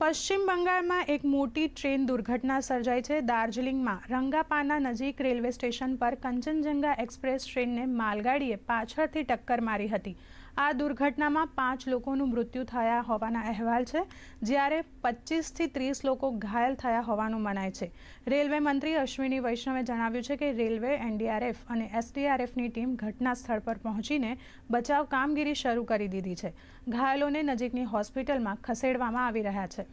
પશ્ચિમ બંગાળમાં એક મોટી ટ્રેન દુર્ઘટના સર્જાઈ છે. દાર્જિલિંગમાં રંગાપાના નજીક રેલવે સ્ટેશન પર કંચનજંગા એક્સપ્રેસ ટ્રેનને માલગાડીએ પાછળથી ટક્કર મારી હતી. આ દુર્ઘટનામાં પાંચ લોકોનું મૃત્યુ થયા હોવાના અહેવાલ છે જ્યારે પચીસથી ત્રીસ લોકો ઘાયલ થયા હોવાનું મનાય છે રેલવે મંત્રી અશ્વિની વૈષ્ણવે જણાવ્યું છે કે રેલવે એનડીઆરએફ અને એસડીઆરએફની ટીમ ઘટના સ્થળ પર પહોંચીને બચાવ કામગીરી શરૂ કરી દીધી છે ઘાયલોને નજીકની હોસ્પિટલમાં ખસેડવામાં આવી રહ્યા છે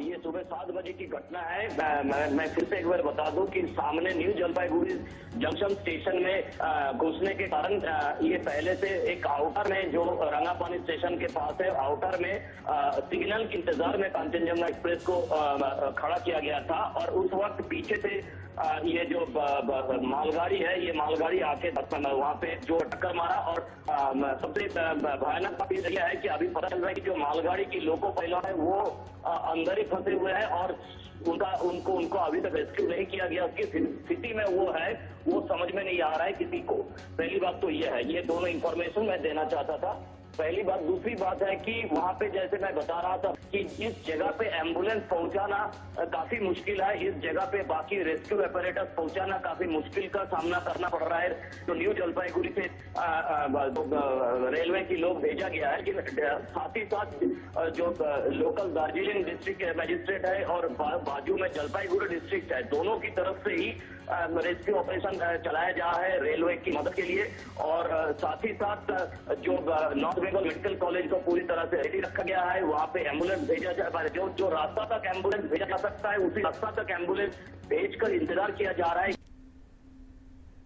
ये सुबह सात बजे की घटना है। मैं, मैं, फिर से एक बार बता दूँ कि सामने न्यू जलपाईगुड़ी जंक्शन स्टेशन में घुसने के कारण ये पहले से एक आउटर में जो रंगापानी स्टेशन के पास है आउटर में सिग्नल के इंतज़ार में कांचनजंगा एक्सप्रेस को खड़ा किया गया था और उस वक्त पीछे से ये जो मालगाड़ी है, ये मालगाड़ी आके वहाँ पे जो टक्कर मारा और सबसे भयानक बात यह है कि अभी पता चल रहा है कि जो मालगाड़ी की लोको पायलट है, वो अंदर ही फंसे हुए हैं और उनका, उनको उनको अभी तक रेस्क्यू नहीं किया गया। उसकी स्थिति में वो है, वो समझ में नहीं आ रहा है किसी को। पहली बात तो ये है, ये दोनों इंफॉर्मेशन मैं देना चाहता था। पहली बात दूसरी बात है कि वहाँ पे जैसे मैं बता रहा था कि इस जगह पे एंबुलेंस पहुंचाना काफ़ी मुश्किल है। इस जगह पे बाकी रेस्क्यू ऑपरेटर्स पहुंचाना काफ़ी मुश्किल का सामना करना पड़ रहा है। तो न्यू जलपाईगुड़ी से रेलवे की लोग भेजा गया है लेकिन साथ ही साथ जो लोकल दार्जिलिंग डिस्ट्रिक्ट मजिस्ट्रेट है और बाजू में जलपाईगुड़ी डिस्ट्रिक्ट है दोनों की तरफ़ से ही रेस्क्यू ऑपरेशन चलाया जा रहा है रेलवे की मदद के लिए। और साथ ही साथ जो अ, नॉर्थ को मेडिकल कॉलेज को पूरी तरह से रेडी रखा गया है। वहाँ पे एंबुलेंस भेजा जा रहा है। जो जो रास्ता तक एंबुलेंस भेजा जा सकता है, उसी रास्ता तक एंबुलेंस भेजकर इंतज़ार किया जा रहा है।